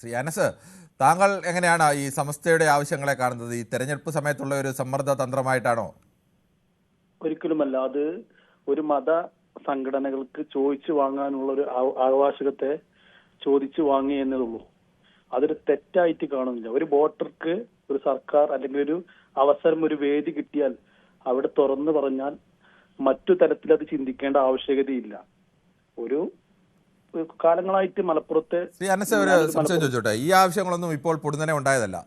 ശ്രീ അനസ് താങ്കൾ എങ്ങനെയാണ് ഈ സമസ്തയുടെ ആവശ്യങ്ങളെ കാണുന്നത്? ഈ തെരഞ്ഞെടുപ്പ് സമയത്തുള്ള ഒരു സമ്മർദ്ദ തന്ത്രമായിട്ടാണോ? ഒരിക്കലുമല്ല. അത് ഒരു മത സംഘടനകൾക്ക് ചോദിച്ചു വാങ്ങാനുള്ള ഒരു അവ- അവകാശത്തെ ചോദിച്ചു വാങ്ങി എന്നതുള്ളൂ അതൊരു തെറ്റായിട്ട് കാണുന്നില്ല. ഒരു വോട്ടർക്ക് ഒരു സർക്കാർ അല്ലെങ്കിൽ ഒരു അവസരം ഒരു വേദി കിട്ടിയാൽ അവിടെ തുറന്നു പറഞ്ഞാൽ മറ്റു തരത്തിൽ അത് ചിന്തിക്കേണ്ട ആവശ്യകതയില്ല. ഒരു കാലങ്ങളായിട്ട് മലപ്പുറത്തെ സംശയം ചോദിച്ചോട്ടെ? ഈ ആവശ്യങ്ങളൊന്നും ഇപ്പോൾ പൊടുന്നനെ ഉണ്ടായതല്ല.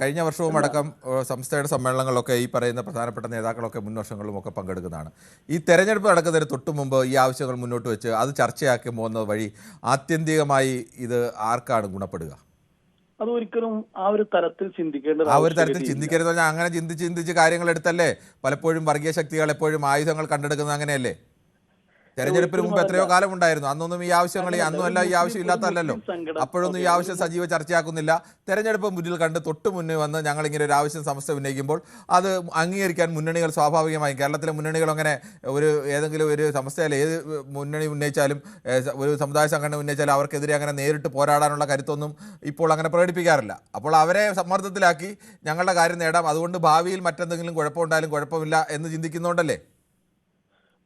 കഴിഞ്ഞ വർഷവും അടക്കം സംസ്ഥയുടെ സമ്മേളനങ്ങളിലൊക്കെ ഈ പറയുന്ന പ്രധാനപ്പെട്ട നേതാക്കളൊക്കെ മുൻ വർഷങ്ങളിലും ഒക്കെ പങ്കെടുക്കുന്നതാണ്. ഈ തെരഞ്ഞെടുപ്പ് നടക്കുന്നതിന് തൊട്ടു മുമ്പ് ഈ ആവശ്യങ്ങൾ മുന്നോട്ട് വെച്ച് അത് ചർച്ചയാക്കി പോകുന്നത് വഴി ആത്യന്തികമായി ഇത് ആർക്കാണ് ഗുണപ്പെടുക? അത് ഒരിക്കലും ആ ഒരു തരത്തിൽ ചിന്തിക്കേണ്ടത് ആ ഒരു തരത്തിൽ ചിന്തിക്കരുത് അങ്ങനെ ചിന്തിച്ച് ചിന്തിച്ച് കാര്യങ്ങൾ എടുത്തല്ലേ? പലപ്പോഴും വർഗീയ ശക്തികൾ എപ്പോഴും ആയുധങ്ങൾ കണ്ടെടുക്കുന്നത് അങ്ങനെയല്ലേ? തെരഞ്ഞെടുപ്പിന് മുമ്പ് എത്രയോ കാലം ഉണ്ടായിരുന്നു അന്നൊന്നും ഈ ആവശ്യങ്ങൾ അന്നുമല്ല ഈ ആവശ്യം ഇല്ലാത്തല്ലോ അപ്പോഴൊന്നും ഈ ആവശ്യം സജീവ ചർച്ചയാക്കുന്നില്ല. തെരഞ്ഞെടുപ്പ് മുന്നിൽ കണ്ട് തൊട്ട് മുന്നേ വന്ന് ഞങ്ങൾ ഇങ്ങനെ ഒരു ആവശ്യം സമസ്ത ഉന്നയിക്കുമ്പോൾ അത് അംഗീകരിക്കാൻ മുന്നണികൾ സ്വാഭാവികമായും കേരളത്തിലെ മുന്നണികൾ അങ്ങനെ ഒരു ഏതെങ്കിലും ഒരു സമസ്തയിൽ ഏത് മുന്നണി ഉന്നയിച്ചാലും ഒരു സമുദായ സംഘടന ഉന്നയിച്ചാലും അവർക്കെതിരെ അങ്ങനെ നേരിട്ട് പോരാടാനുള്ള കരുത്തൊന്നും ഇപ്പോൾ അങ്ങനെ പ്രകടിപ്പിക്കാറില്ല. അപ്പോൾ അവരെ സമ്മർദ്ദത്തിലാക്കി ഞങ്ങളുടെ കാര്യം നേടാം. അതുകൊണ്ട് ഭാവിയിൽ മറ്റെന്തെങ്കിലും കുഴപ്പമുണ്ടായാലും കുഴപ്പമില്ല എന്ന് ചിന്തിക്കുന്നതുകൊണ്ടല്ലേ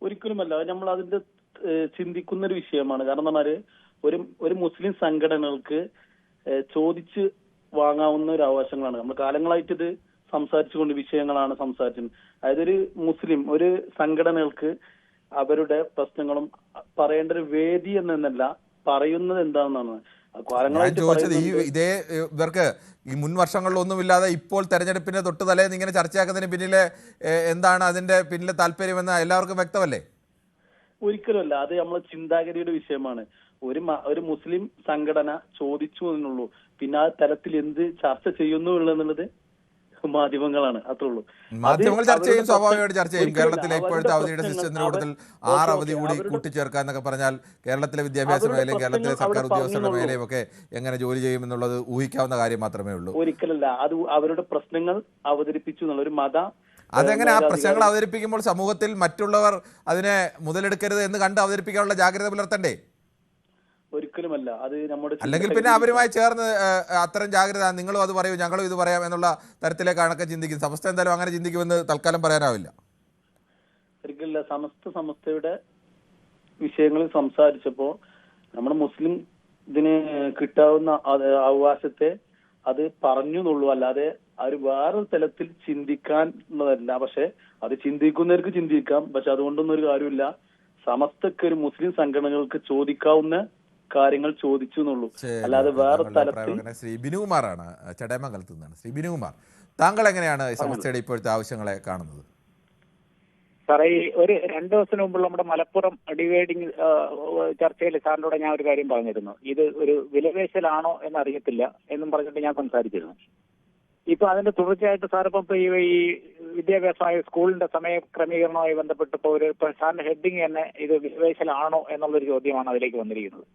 ഒരിക്കലുമല്ല. നമ്മൾ അതിന്റെ ചിന്തിക്കുന്ന ഒരു വിഷയമാണ്. കാരണം പറഞ്ഞാൽ ഒരു ഒരു മുസ്ലിം സംഘടനകൾക്ക് ചോദിച്ച് വാങ്ങാവുന്ന ഒരു അവകാശങ്ങളാണ്. നമ്മൾ കാലങ്ങളായിട്ട് ഇത് സംസാരിച്ചുകൊണ്ട് വിഷയങ്ങളാണ് സംസാരിച്ചത് അതായത് ഒരു മുസ്ലിം ഒരു സംഘടനകൾക്ക് അവരുടെ പ്രശ്നങ്ങളും പറയേണ്ട ഒരു വേദി എന്നല്ല പറയുന്നത് എന്താണെന്നാണ്. ഞാൻ ചോദിച്ചത് ഈ. ഇതേ ഇവർക്ക് ഈ മുൻ വർഷങ്ങളിലൊന്നുമില്ലാതെ ഇപ്പോൾ തെരഞ്ഞെടുപ്പിന്റെ തൊട്ട് തലേന്ന് ഇങ്ങനെ ചർച്ചയാക്കുന്നതിന് പിന്നിലെ എന്താണ് അതിന്റെ പിന്നിലെ താല്പര്യമെന്ന് എല്ലാവർക്കും വ്യക്തമല്ലേ? ഒരിക്കലുമല്ല. അത് നമ്മളെ ചിന്താഗതിയുടെ വിഷയമാണ്. ഒരു ഒരു മുസ്ലിം സംഘടന ചോദിച്ചു എന്നുള്ളൂ. പിന്നെ ആ തലത്തിൽ എന്ത് ചർച്ച ചെയ്യുന്നു എന്നുള്ളത് മാധ്യമങ്ങളാണ് അത്രേ ഉള്ളൂ മാധ്യമങ്ങൾ ചർച്ച ചെയ്യും സ്വാഭാവികമായിട്ട് ചർച്ച ചെയ്യും. കേരളത്തിലെ ഇപ്പോഴത്തെ അവധിയുടെ സിസ്റ്റം സിസ്റ്റത്തിന്റെ കൂട്ടത്തിൽ ആറ് അവധി കൂടി കൂട്ടിച്ചേർക്കുക എന്നൊക്കെ പറഞ്ഞാൽ കേരളത്തിലെ വിദ്യാഭ്യാസ മേഖലയും കേരളത്തിലെ സർക്കാർ ഉദ്യോഗസ്ഥരുടെ. മേഖലയും ഒക്കെ എങ്ങനെ ജോലി ചെയ്യുമെന്നുള്ളത് ഊഹിക്കാവുന്ന കാര്യം മാത്രമേ ഉള്ളൂ. ഒരിക്കലല്ല അത് അവരുടെ പ്രശ്നങ്ങൾ അവതരിപ്പിച്ചു എന്നുള്ള ഒരു മത അതെങ്ങനെ ആ പ്രശ്നങ്ങൾ അവതരിപ്പിക്കുമ്പോൾ സമൂഹത്തിൽ മറ്റുള്ളവർ അതിനെ മുതലെടുക്കരുത് എന്ന് കണ്ട് അവതരിപ്പിക്കാനുള്ള ജാഗ്രത പുലർത്തണ്ടേ? ഒരിക്കലുമല്ല. അത് നമ്മുടെ അല്ലെങ്കിൽ പിന്നെ അവരുമായി ചേർന്ന് അത്തരം ജാഗ്രത നിങ്ങളും അത് പറയൂ ഞങ്ങളും ഇത് പറയാം എന്നുള്ള തരത്തിലേക്കാണൊക്കെ ചിന്തിക്കും സമസ്ത എന്തായാലും അങ്ങനെ ചിന്തിക്കുമെന്ന് തൽക്കാലം പറയാനാവില്ല. ഒരിക്കലില്ല. സമസ്ത സമസ്തയുടെ വിഷയങ്ങളിൽ സംസാരിച്ചപ്പോൾ നമ്മുടെ മുസ്ലിം ഇതിന് കിട്ടാവുന്ന അവകാശത്തെ അത് പറഞ്ഞു എന്നുള്ളൂ അല്ലാതെ അവർ വേറൊരു തലത്തിൽ ചിന്തിക്കാൻ ഉള്ളതല്ല പക്ഷെ അത് ചിന്തിക്കുന്നവർക്ക് ചിന്തിക്കാം. പക്ഷെ അതുകൊണ്ടൊന്നും ഒരു കാര്യമില്ല. സമസ്തക്ക് ഒരു മുസ്ലിം സംഘടനകൾക്ക് ചോദിക്കാവുന്ന കാര്യങ്ങൾ ചോദിച്ചു എന്നുള്ളൂ. അല്ലാതെ വേറെ തലത്തിൽ ശ്രീ ബിനുകുമാറാണ് ചടയമംഗലത്ത് നിന്നാണ്. ശ്രീ ബിനുകുമാർ താങ്കൾ എങ്ങനെയാണ് ഈ സമസ്തയുടെ ഇപ്പോഴത്തെ ആവശ്യങ്ങളെ കാണുന്നത്? സാറേ ഒരു രണ്ടു ദിവസത്തിന് മുമ്പുള്ള നമ്മുടെ മലപ്പുറം ഡിവൈഡിങ് ചർച്ചയിൽ സാറിനോട് ഞാൻ ഒരു കാര്യം പറഞ്ഞിരുന്നു. ഇത് ഒരു വിലപേശലാണോ എന്നറിയത്തില്ല എന്നും പറഞ്ഞിട്ട് ഞാൻ സംസാരിച്ചിരുന്നു. ഇപ്പൊ അതിന്റെ തുടർച്ചയായിട്ട് സാർ ഇപ്പം ഈ വിദ്യാഭ്യാസമായ സ്കൂളിന്റെ സമയ ക്രമീകരണവുമായി ബന്ധപ്പെട്ട് ഇപ്പോൾ ഒരു സാറിന്റെ ഹെഡിങ് തന്നെ ഇത് വിലവേശലാണോ എന്നുള്ളൊരു ചോദ്യമാണ് അതിലേക്ക് വന്നിരിക്കുന്നത്.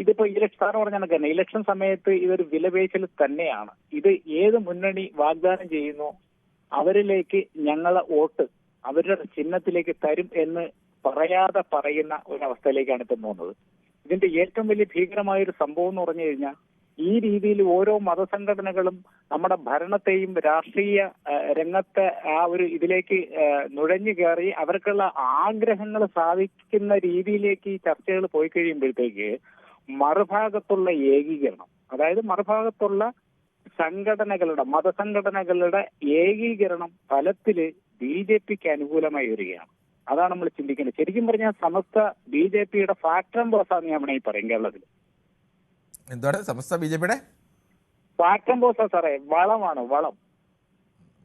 ഇതിപ്പോ ഇലക്ഷൻ സാറ് പറഞ്ഞ കണക്ക് തന്നെ ഇലക്ഷൻ സമയത്ത് ഇതൊരു വിലപേശൽ തന്നെയാണ്. ഇത് ഏത് മുന്നണി വാഗ്ദാനം ചെയ്യുന്നു അവരിലേക്ക് ഞങ്ങളെ വോട്ട് അവരുടെ ചിഹ്നത്തിലേക്ക് തരും എന്ന് പറയാതെ പറയുന്ന ഒരവസ്ഥയിലേക്കാണ് ഇപ്പം പോകുന്നത്. ഇതിന്റെ ഏറ്റവും വലിയ ഭീകരമായ ഒരു സംഭവം എന്ന് പറഞ്ഞു കഴിഞ്ഞാൽ ഈ രീതിയിൽ ഓരോ മതസംഘടനകളും നമ്മുടെ ഭരണത്തെയും രാഷ്ട്രീയ രംഗത്തെ ആ ഒരു ഇതിലേക്ക് നുഴഞ്ഞു കയറി അവർക്കുള്ള ആഗ്രഹങ്ങൾ സാധിക്കുന്ന രീതിയിലേക്ക് ഈ ചർച്ചകൾ പോയി കഴിയുമ്പോഴത്തേക്ക് മറുഭാഗത്തുള്ള ഏകീകരണം അതായത് മറുഭാഗത്തുള്ള സംഘടനകളുടെ മതസംഘടനകളുടെ ഏകീകരണം ഫലത്തിൽ ബി ജെ പിക്ക് അനുകൂലമായി വരികയാണ്. അതാണ് നമ്മൾ ചിന്തിക്കുന്നത് ശരിക്കും പറഞ്ഞാൽ സമസ്ത ബി ജെ പിയുടെ ഫാക്ടം ബോസാന്ന് ഞാൻ വേണമെങ്കിൽ പറയും കേരളത്തിൽ. എന്താണ് സമസ്ത ബി ജെ പിയുടെ? ഫാക്ടം ബോസാ സാറേ വളമാണ് വളം.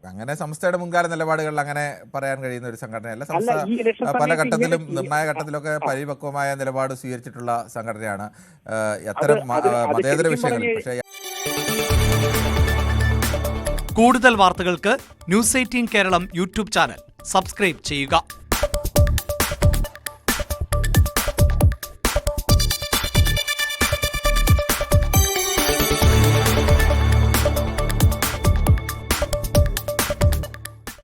അങ്ങനെ സംസ്ഥയുടെ മുൻകാല നിലപാടുകളിൽ അങ്ങനെ പറയാൻ കഴിയുന്ന ഒരു സംഘടനയല്ല. സംസ്ഥ പല ഘട്ടത്തിലും നിർണായക ഘട്ടത്തിലൊക്കെ പരിപക്വമായ നിലപാട് സ്വീകരിച്ചിട്ടുള്ള സംഘടനയാണ്. അത്തരം മതേതര വിഷയങ്ങളിൽ പക്ഷേ കൂടുതൽ വാർത്തകൾക്ക് news eighteen Keralam YouTube channel. Subscribe ചെയ്യുക.